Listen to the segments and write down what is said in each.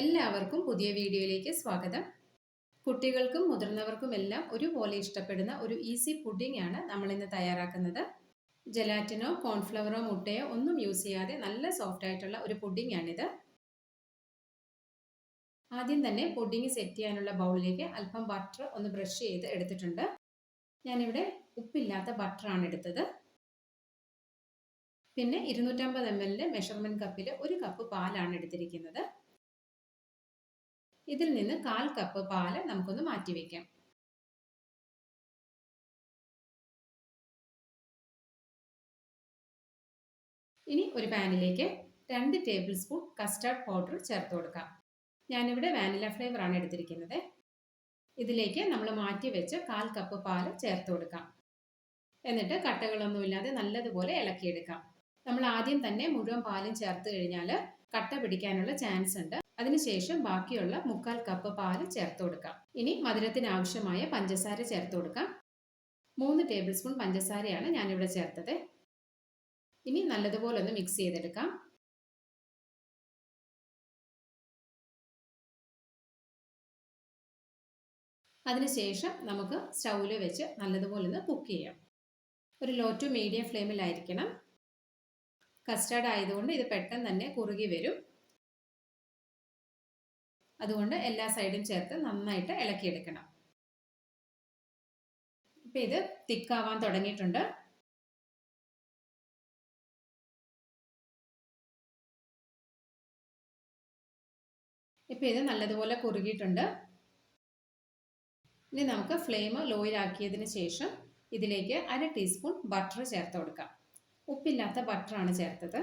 എല്ലാവർക്കും പുതിയ വീഡിയോയിലേക്ക് സ്വാഗതം. കുട്ടികൾക്കും മുതിർന്നവർക്കും എല്ലാം ഒരുപോലെ ഇഷ്ടപ്പെടുന്ന ഒരു ഈസി പുഡിംഗ് ആണ് നമ്മൾ ഇന്ന് തയ്യാറാക്കുന്നത്. ജലാറ്റിനോ കോൺഫ്ലവറോ മുട്ടയോ ഒന്നും യൂസ് ചെയ്യാതെ നല്ല സോഫ്റ്റ് ആയിട്ടുള്ള ഒരു പുഡിംഗ് ആണിത്. ആദ്യം തന്നെ പുഡിംഗ് സെറ്റ് ചെയ്യാനുള്ള ബൗളിലേക്ക് അല്പം ബട്ടർ ഒന്ന് ബ്രഷ് ചെയ്ത് എടുത്തിട്ടുണ്ട്. ഞാനിവിടെ ഉപ്പില്ലാത്ത ബട്ടറാണ് എടുത്തത്. പിന്നെ ഇരുന്നൂറ്റമ്പത് എം എല്ലിന്റെ മെഷർമെന്റ് കപ്പിൽ ഒരു കപ്പ് പാലാണ് എടുത്തിരിക്കുന്നത്. ഇതിൽ നിന്ന് കാൽ കപ്പ് പാൽ നമുക്കൊന്ന് മാറ്റി വയ്ക്കാം ഇനി ഒരു പാനിലേക്ക് രണ്ട് ടേബിൾ സ്പൂൺ കസ്റ്റാർഡ് പൗഡർ ചേർത്ത് കൊടുക്കാം. ഞാനിവിടെ വാനില ഫ്ലേവർ ആണ് എടുത്തിരിക്കുന്നത്. ഇതിലേക്ക് നമ്മൾ മാറ്റി വെച്ച് കാൽ കപ്പ് പാൽ ചേർത്ത് കൊടുക്കാം. എന്നിട്ട് കട്ടകളൊന്നുമില്ലാതെ നല്ലതുപോലെ ഇളക്കിയെടുക്കാം. നമ്മൾ ആദ്യം തന്നെ മുഴുവൻ പാലും ചേർത്ത് കഴിഞ്ഞാൽ കട്ട പിടിക്കാനുള്ള ചാൻസ് ഉണ്ട്. അതിനുശേഷം ബാക്കിയുള്ള മുക്കാൽ കപ്പ് പാൽ ചേർത്ത് കൊടുക്കാം. ഇനി മധുരത്തിന് ആവശ്യമായ പഞ്ചസാര ചേർത്ത് കൊടുക്കാം. മൂന്ന് ടേബിൾ സ്പൂൺ പഞ്ചസാരയാണ് ഞാനിവിടെ ചേർത്തത്. ഇനി നല്ലതുപോലെ ഒന്ന് മിക്സ് ചെയ്തെടുക്കാം. അതിനുശേഷം നമുക്ക് സ്റ്റൗവിൽ വെച്ച് നല്ലതുപോലെ ഒന്ന് കുക്ക് ചെയ്യാം. ഒരു ലോ ടു മീഡിയം ഫ്ലെയിമിലായിരിക്കണം. കസ്റ്റാർഡ് ആയതുകൊണ്ട് ഇത് പെട്ടെന്ന് തന്നെ കുറുകി വരും. അതുകൊണ്ട് എല്ലാ സൈഡും ചേർത്ത് നന്നായിട്ട് ഇളക്കിയെടുക്കണം. ഇപ്പം ഇത് തിക്കാവാൻ തുടങ്ങിയിട്ടുണ്ട്. ഇപ്പം ഇത് നല്ലതുപോലെ കുറുകിയിട്ടുണ്ട്. ഇനി നമുക്ക് ഫ്ലെയിം ലോയിലാക്കിയതിന് ശേഷം ഇതിലേക്ക് അര ടീസ്പൂൺ ബട്ടർ ചേർത്ത് കൊടുക്കാം. ഉപ്പില്ലാത്ത ബട്ടറാണ് ചേർത്തത്.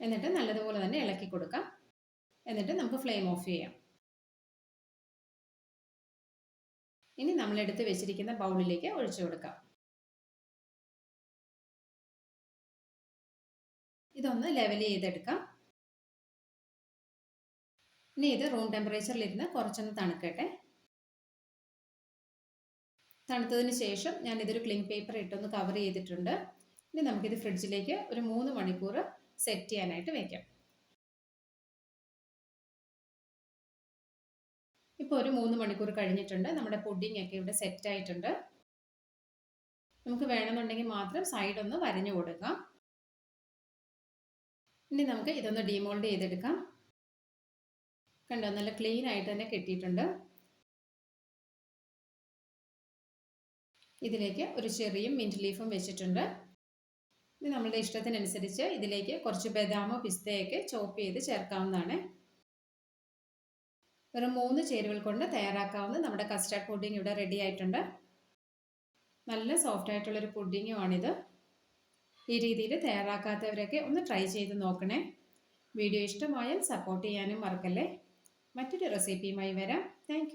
എന്നിട്ട് നല്ലതുപോലെ തന്നെ ഇളക്കി കൊടുക്കാം. എന്നിട്ട് നമുക്ക് ഫ്ലെയിം ഓഫ് ചെയ്യാം. ഇനി നമ്മൾ എടുത്ത് വെച്ചിരിക്കുന്ന ബൗളിലേക്ക് ഒഴിച്ചു കൊടുക്കാം. ഇതൊന്ന് ലെവൽ ചെയ്തെടുക്കാം. ഇനി ഇത് റൂം ടെമ്പറേച്ചറിൽ ടെമ്പറേച്ചറിലിരുന്ന് കുറച്ചൊന്ന് തണുക്കട്ടെ. തണുത്തതിന് ശേഷം ഞാൻ ഇതൊരു ക്ലീൻ പേപ്പർ ഇട്ടൊന്ന് കവർ ചെയ്തിട്ടുണ്ട്. ഇനി നമുക്കിത് ഫ്രിഡ്ജിലേക്ക് ഒരു മൂന്ന് മണിക്കൂർ സെറ്റ് ചെയ്യാനായിട്ട് വെക്കാം. ഇപ്പോൾ ഒരു മൂന്ന് മണിക്കൂർ കഴിഞ്ഞിട്ടുണ്ട്. നമ്മുടെ പുഡിംഗ് ഒക്കെ ഇവിടെ സെറ്റ് ആയിട്ടുണ്ട്. നമുക്ക് വേണമെന്നുണ്ടെങ്കിൽ മാത്രം സൈഡ് ഒന്ന് വരഞ്ഞു കൊടുക്കാം. ഇനി നമുക്ക് ഇതൊന്ന് ഡീമോൾഡ് ചെയ്തെടുക്കാം. കണ്ടോ നല്ല ക്ലീൻ ആയിട്ട് തന്നെ കിട്ടിയിട്ടുണ്ട്. ഇതിലേക്ക് ഒരു ചെറിയും മിന്റ് ലീഫും വെച്ചിട്ടുണ്ട്. ഇത് നമ്മളുടെ ഇഷ്ടത്തിനനുസരിച്ച് ഇതിലേക്ക് കുറച്ച് ബദാമോ പിസ്തയൊക്കെ ചോപ്പ് ചെയ്ത് ചേർക്കാവുന്നതാണ്. വെറും മൂന്ന് ചേരുവകൾ കൊണ്ട് തയ്യാറാക്കാവുന്ന നമ്മുടെ കസ്റ്റാർഡ് പുഡിംഗ് ഇവിടെ റെഡി ആയിട്ടുണ്ട്. നല്ല സോഫ്റ്റ് ആയിട്ടുള്ളൊരു പുഡിങ്ങുമാണിത് ഈ രീതിയിൽ തയ്യാറാക്കാത്തവരൊക്കെ ഒന്ന് ട്രൈ ചെയ്ത് നോക്കണേ. വീഡിയോ ഇഷ്ടമായാൽ സപ്പോർട്ട് ചെയ്യാനും മറക്കല്ലേ. മറ്റൊരു റെസിപ്പിയുമായി വരാം. താങ്ക്